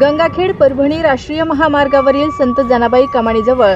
गंगाखेड परभणी राष्ट्रीय महामार्गावरील Sant Janabai कमाणीजवळ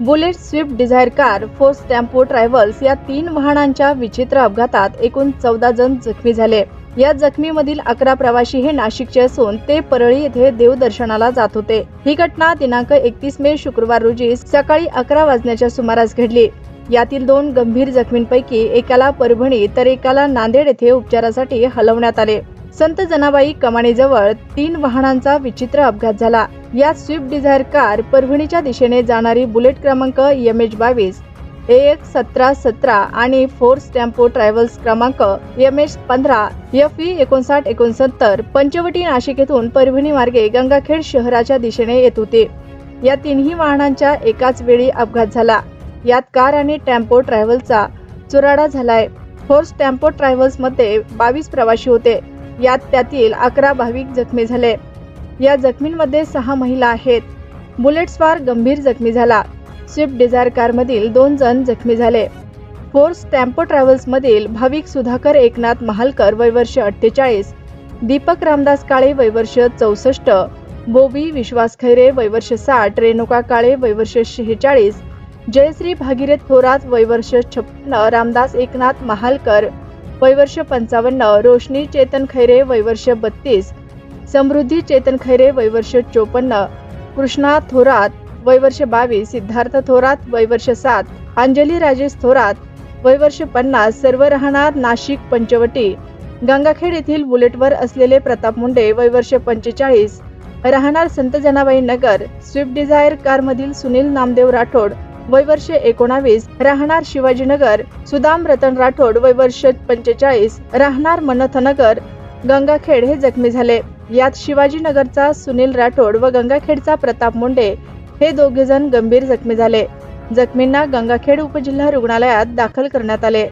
bullet Swift Dzire car Force Tempo travels या तीन वाहनांच्या विचित्र अपघातात एकूण चौदा जण जखमी झाले. या जखमीमधील अकरा प्रवासी हे नाशिकचे असून ते परळी येथे देवदर्शनाला जात होते. ही घटना दिनांक एकतीस मे शुक्रवार रोजी सकाळी अकरा वाजण्याच्या सुमारास घडली. यातील दोन गंभीर जखमींपैकी एकाला परभणी तर एकाला नांदेड येथे उपचारासाठी हलवण्यात आले. संत जनाबाई कमानीजवळ तीन वाहनांचा विचित्र अपघात झाला. यात स्विफ्ट डिझायर कार परभणीच्या दिशेने जाणारी बुलेट क्रमांक एम एच बावीस ए एक सतरा सतरा आणि फोर्स टेम्पो ट्रॅव्हल्स क्रमांक एम एच पंधरा एफ ई एकोणसाठ एकोणसत्तर पंचवटी नाशिक येथून परभणी मार्गे गंगाखेड शहराच्या दिशेने येत होते. या तिन्ही वाहनांच्या एकाच वेळी अपघात झाला. यात कार आणि टेम्पो ट्रॅव्हल्सचा चुराडा झालाय. फोर्स टेम्पो ट्रॅव्हल्समध्ये बावीस प्रवासी होते. यात त्यातील अकरा भाविक जखमी झाले. या जखमींमध्ये सहा महिला आहेत. बुलेटस्वार गंभीर जखमी झाला. स्विफ्ट डिझायर कारमधील दोन जण जखमी झाले. फोर्स टॅम्पो ट्रॅव्हल्समधील भाविक सुधाकर एकनाथ महालकर वैवर्ष अठ्ठेचाळीस दीपक रामदास काळे वैवर्ष चौसष्ट बोबी विश्वास खैरे वैवर्ष साठ रेणुका काळे वैवर्ष शेहेचाळीस जयश्री भागीरथ थोरात वैवर्ष छप्पन्न रामदास एकनाथ महालकर वैवर्ष पंचावन्न रोशनी चेतन खैरे वैवर्ष बत्तीस समृद्धी चेतन खैरे वैवर्ष चोपन्न कृष्णा थोरात वैवर्ष बावीस सिद्धार्थ थोरात वैवर्ष सात अंजली राजेश थोरात वैवर्ष पन्नास सर्व राहणार नाशिक पंचवटी गंगाखेड येथील बुलेटवर असलेले प्रताप मुंडे वैवर्ष पंचेचाळीस राहणार संत जनाबाई नगर स्विफ्ट डिझायर कारमधील सुनील नामदेव राठोड वय वर्ष एकोणावीस राहणार शिवाजीनगर सुदाम रतन राठोड वय वर्ष पंचेचाळीस राहणार मनथनगर गंगाखेड हे जखमी झाले. यात शिवाजीनगरचा सुनील राठोड व गंगाखेडचा प्रताप मुंडे हे दोघे जण गंभीर जखमी झाले. जखमींना गंगाखेड उपजिल्हा रुग्णालयात दाखल करण्यात आले.